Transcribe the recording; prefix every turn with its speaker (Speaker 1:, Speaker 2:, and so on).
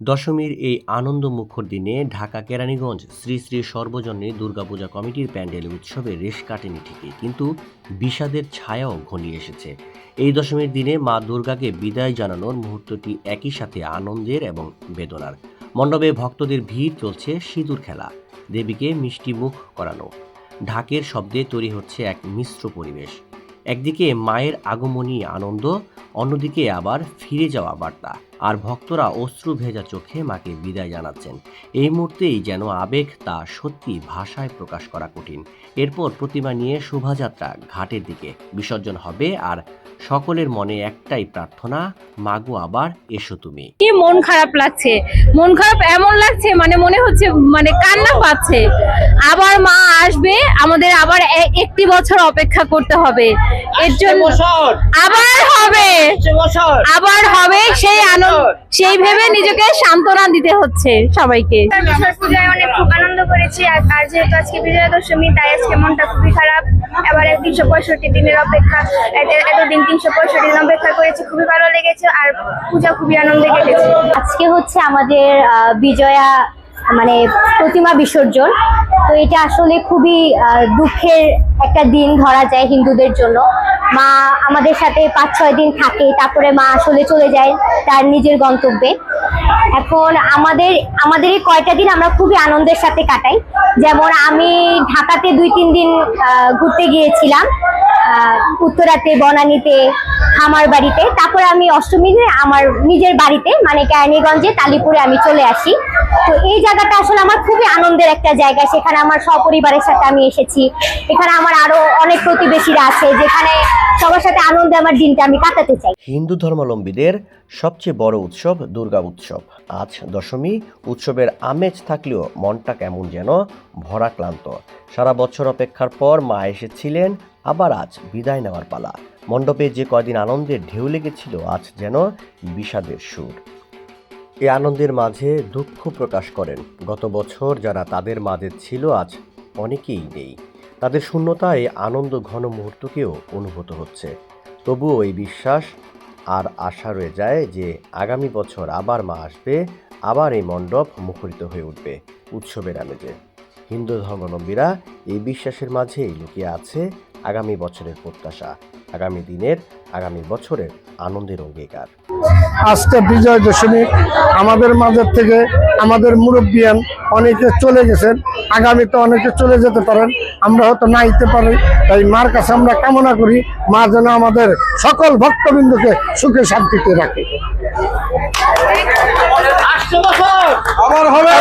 Speaker 1: দশমীর এই আনন্দ মুখর দিনে ঢাকা কেরানীগঞ্জ শ্রী শ্রী সর্বজনীন দুর্গাপূজা কমিটির প্যান্ডেল উৎসবে রেশ কাটেনি ঠিকই, কিন্তু বিষাদের ছায়াও ঘনিয়ে এসেছে। এই দশমীর দিনে মা দুর্গাকে বিদায় জানানোর মুহূর্তটি একই সাথে আনন্দের এবং বেদনার। মণ্ডপে ভক্তদের ভিড় চলছে সিঁদুর খেলা, দেবীকে মিষ্টি মুখ করানো। ঢাকের শব্দে তৈরি হচ্ছে এক মিশ্র পরিবেশ। একদিকে মায়ের আগমনী আনন্দ, অন্যদিকে আবার ফিরে যাওয়া বার্তা। আর ভক্তরা অশ্রু ভেজা চোখে মাকে বিদায় জানাচ্ছেন। এই মুহূর্তেই যেন আবেগ তা সত্যি ভাষায় প্রকাশ করা কঠিন। এরপর প্রতিমা নিয়ে শোভাযাত্রা ঘাটের দিকে। বিসর্জন হবে আর সকলের মনে একটাই প্রার্থনা মাগো আবার এসো তুমি।
Speaker 2: কি মন খারাপ লাগছে? মন খারাপ এমন লাগছে মানে মনে হচ্ছে মানে কান্না পাচ্ছে। আবার মা আসবে আমাদের আবার একটি বছর অপেক্ষা করতে হবে। এর জন্য আবার হবে। আবার হবে সেই আনন্দ সেই ভেবে নিজেকে সান্ত্বনা দিতে হচ্ছে সবাইকে।
Speaker 3: পূজায় অনেক খুব আনন্দ করেছি আর যেহেতু আজকে বিজয়া দশমী তাই আজকে মনটা খুবই খারাপ। এবার তিনশো পঁয়ষট্টি দিনের অপেক্ষা এত- এতদিন তিনশো পঁয়ষট্টি দিন অপেক্ষা করেছি খুবই ভালো লেগেছে আর পূজা খুবই আনন্দে কেটেছে।
Speaker 4: আজকে হচ্ছে আমাদের আহ, বিজয়া মানে প্রতিমা বিসর্জন। তো এটা আসলে খুবই আহ, দুঃখের একটা দিন ধরা যায় হিন্দুদের জন্য। মা আমাদের সাথে পাঁচ, ছয় দিন থাকে, তারপরে মা আসলে চলে যায় তার নিজের গন্তব্যে। এখন আমাদের আমাদের এই কয়টা দিন আমরা খুবই আনন্দের সাথে কাটাই। যেমন আমি ঢাকাতে দুই, তিন দিন ঘুরতে গিয়েছিলাম। উত্তরাতে, বনানীতে খামার বাড়িতে। তারপরে আমি অষ্টমীতে আমার নিজের বাড়িতে মানে কেরানীগঞ্জে তালিপুরে আমি চলে আসি। তো এই জায়গাটা আসলে আমার খুবই আনন্দের একটা জায়গা। সেখানে আমার সপরিবারের সাথে আমি এসেছি। এখানে আমার আরও অনেক প্রতিবেশীরা আছে, যেখানে সবার সাথে আনন্দে আমার দিনটা আমি কাটাতে চাই।
Speaker 1: হিন্দু ধর্মাবলম্বীদের সবচেয়ে বড় উৎসব দুর্গা উৎসব। আজ দশমী, উৎসবের আমেজ থাকলেও মনটা কেমন যেন ভরা ক্লান্ত। সারা বছর অপেক্ষার পর মা এসেছিলেন আবার আজ বিদায় নেওয়ার পালা। মণ্ডপে যে কয়দিন আনন্দের ঢেউ লেগেছিল, আজ যেন বিষাদের সুর। এই আনন্দের মাঝে দুঃখ প্রকাশ করেন। গত বছর যারা তাদের মাঝে ছিল, আজ অনেকেই নেই। তাদের শূন্যতায় আনন্দ ঘন মুহূর্তকেও অনুভূত হচ্ছে। তবুও এই বিশ্বাস আর আশা রয়ে যায় যে আগামী বছর আবার মা আসবে, আবার এই মণ্ডপ মুখরিত হয়ে উঠবে উৎসবের আমেজে। হিন্দু ধর্মাবলম্বীরা এই বিশ্বাসের মাঝেই লুকিয়ে আছে আগামী বছরের প্রত্যাশা আগামী দিনের আগামী বছরের আনন্দের অঙ্গীকার।
Speaker 5: আজকে বিজয় দশমী আমাদের মাঝের থেকে আমাদের মুরব্বিয়ান অনেকে চলে গেছেন আগামীতে অনেকে চলে যেতে পারেন আমরা হয়তো না আইতে পারি তাই মার কাছে আমরা কামনা করি মা যেন আমাদের সকল ভক্তবৃন্দকে সুখে শান্তিতে রাখে। আবার হবে!